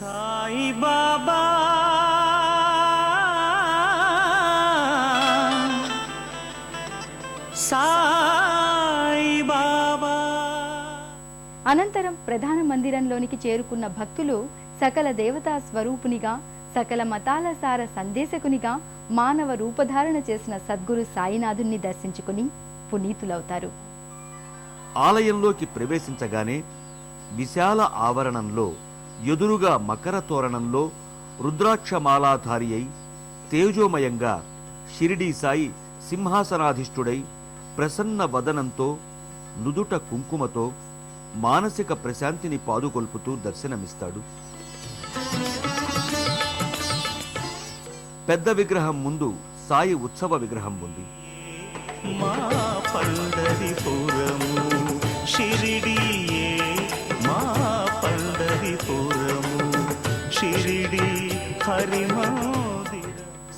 సాయి బాబా. సాయి బాబా. అనంతరం ప్రధాన మందిరంలోనికి చేరుకున్న భక్తులు సకల దేవతా స్వరూపునిగా సకల మతాల సార సందేశకునిగా మానవ రూపధారణ చేసిన సద్గురు సాయినాథుణ్ణి దర్శించుకుని పునీతులవుతారు. ఆలయంలోకి ప్రవేశించగానే విశాల ఆవరణంలో ఎదురుగా మకర తోరణంలో రుద్రాక్షమాలాధారి అయి తేజోమయంగా షిరిడీ సాయి సింహాసనాధిష్ఠుడై ప్రసన్న వదనంతో నుదుట కుంకుమతో మానసిక ప్రశాంతిని పాదుకొల్పుతూ దర్శనమిస్తాడు. పెద్ద విగ్రహం ముందు సాయి ఉత్సవ విగ్రహం ఉంది. మా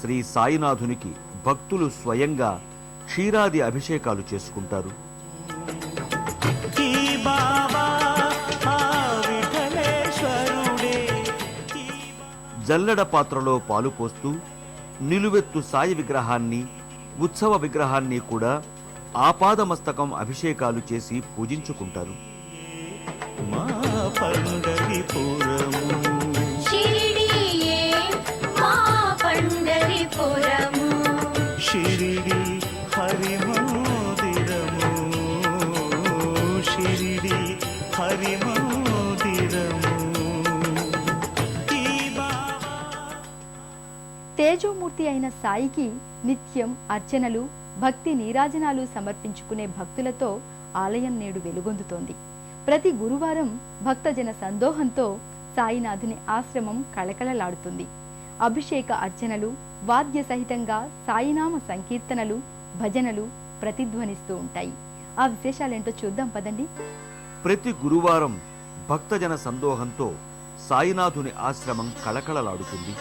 శ్రీ సాయినాథునికి భక్తులు స్వయంగా క్షీరాది అభిషేకాలు చేసుకుంటారు. జల్లెడ పాత్రలో పాలు పోస్తూ నిలువెత్తు సాయి విగ్రహాన్ని ఉత్సవ విగ్రహాన్ని కూడా ఆపాదమస్తకం అభిషేకాలు చేసి పూజించుకుంటారు. మా పండరిపురము షిరిడియే తేజోమూర్తి అయిన సాయికి నిత్యం అర్చనలు భక్తి నీరాజనాలు సమర్పించుకునే భక్తులతో ఆలయం నేడు వెలుగొందుతోంది. ప్రతి గురువారం భక్తజన సందోహంతో సాయినాథుని ఆశ్రమం కళకళలాడుతుంది. అభిషేక అర్చనలు వాద్య సహితంగా సాయినామ సంకీర్తనలు భజనలు ప్రతిధ్వనిస్తూ ఉంటాయి. ఆ విశేషాలేంటో చూద్దాం పదండి. ప్రతి గురువారం భక్తజన సందోహంతో సాయినాథుని ఆశ్రమం కళకళలాడుతుంది.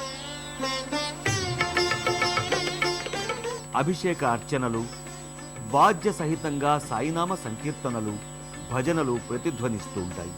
అభిషేక అర్చనలు వాద్య సహితంగా సాయినామ సంకీర్తనలు భజనలు ప్రతిధ్వనిస్తూ ఉంటాయి.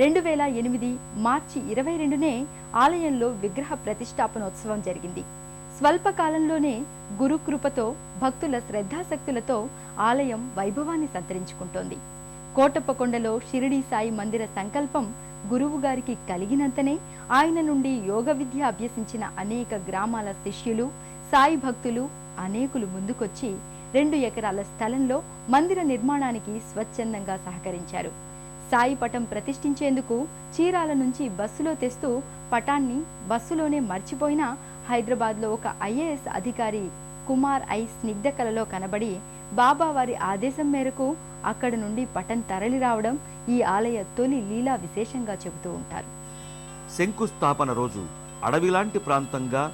రెండు వేల ఎనిమిది మార్చి ఇరవై రెండునే ఆలయంలో విగ్రహ ప్రతిష్టాపనోత్సవం జరిగింది. స్వల్పకాలంలోనే గురుకృపతో భక్తుల శ్రద్ధాశక్తులతో ఆలయం వైభవాన్ని సంతరించుకుంటోంది. కోటప్పకొండలో షిరిడీ సాయి మందిర సంకల్పం గురువు గారికి కలిగినంతనే ఆయన నుండి యోగ విద్య అభ్యసించిన అనేక గ్రామాల శిష్యులు సాయి భక్తులు అనేకులు ముందుకొచ్చి రెండు ఎకరాల స్థలంలో మందిర నిర్మాణానికి స్వచ్ఛందంగా సహకరించారు. సాయి పటం ప్రతిష్ఠించేందుకు చీరాల నుంచి బస్సులో తెస్తూ పటాన్ని బస్సులోనే మర్చిపోయిన హైదరాబాద్లో ఒక ఐఏఎస్ అధికారి కుమార్ ఐ స్నిగ్ధ కలలో కనబడి బాబా వారి ఆదేశం మేరకు అక్కడి నుండి పటం తరలి రావడం ఈ ఆలయ తొలి లీలా విశేషంగా చెబుతూ ఉంటారు. శంకుస్థాపన రోజు అడవిలాంటి ప్రాంతంగా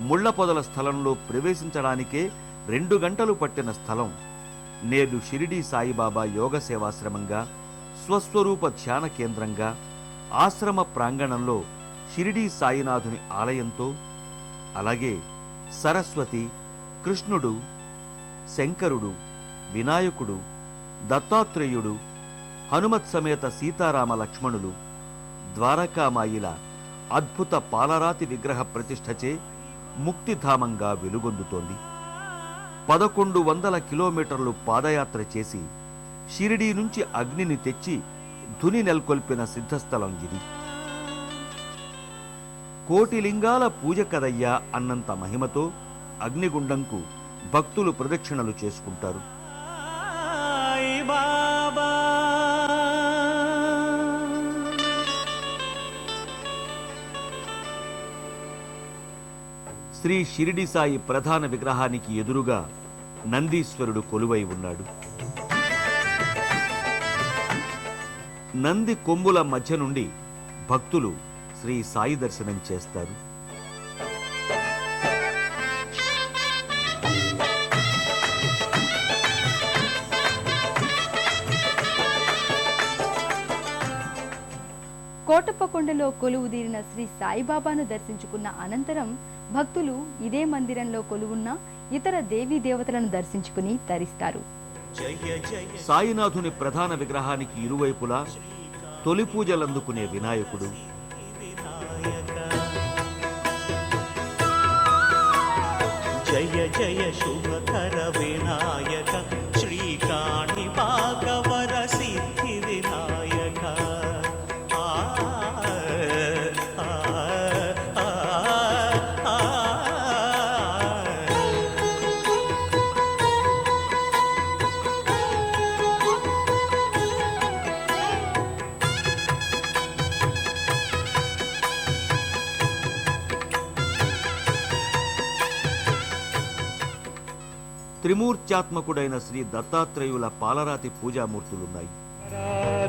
ముళ్ళ పొదల స్థలంలో ప్రవేశించడానికే రెండు గంటలు పట్టిన స్థలం. నేడు షిరిడీ సాయిబాబా యోగ సేవాశ్రమంగా స్వస్వరూప ధ్యాన కేంద్రంగా ఆశ్రమ ప్రాంగణంలో షిరిడీ సాయినాథుని ఆలయంతో అలాగే సరస్వతి కృష్ణుడు శంకరుడు వినాయకుడు దత్తాత్రేయుడు హనుమత్ సమేత సీతారామ లక్ష్మణులు ద్వారకామాయిల అద్భుత పాలరాతి విగ్రహ ప్రతిష్టచే ముక్తిధామంగా వెలుగొందుతోంది. పదకొండు వందల కిలోమీటర్లు పాదయాత్ర చేసి షిరిడీ నుంచి అగ్నిని తెచ్చి ధుని నెల్కొల్పిన సిద్ధస్థలం ఇది. కోటి లింగాల పూజ కదయ్యా అన్నంత మహిమతో అగ్నిగుండంకు భక్తులు ప్రదక్షిణలు చేసుకుంటారు. శ్రీ షిరిడి సాయి ప్రధాన విగ్రహానికి ఎదురుగా నందీశ్వరుడు కొలువై ఉన్నాడు. నంది కొమ్ముల మధ్య నుండి భక్తులు శ్రీ సాయి దర్శనం చేస్తారు. కోటప్పకొండలో కొలువుదీరిన శ్రీ సాయిబాబాను దర్శించుకున్న అనంతరం భక్తులు ఇదే మందిరంలో కొలువున్న ఇతర దేవీ దేవతలను దర్శించుకుని తరిస్తారు. సాయినాథుని ప్రధాన విగ్రహానికి ఇరువైపులా తొలి పూజలందుకునే వినాయకుడు. జయ జయ శుభకర వినాయక. త్రిమూర్త్యాత్మకుడైన శ్రీ దత్తాత్రేయుల పాలరాతి పూజామూర్తులున్నాయి.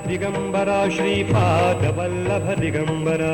దిగంబరా శ్రీపాద వల్లభ దిగంబరా.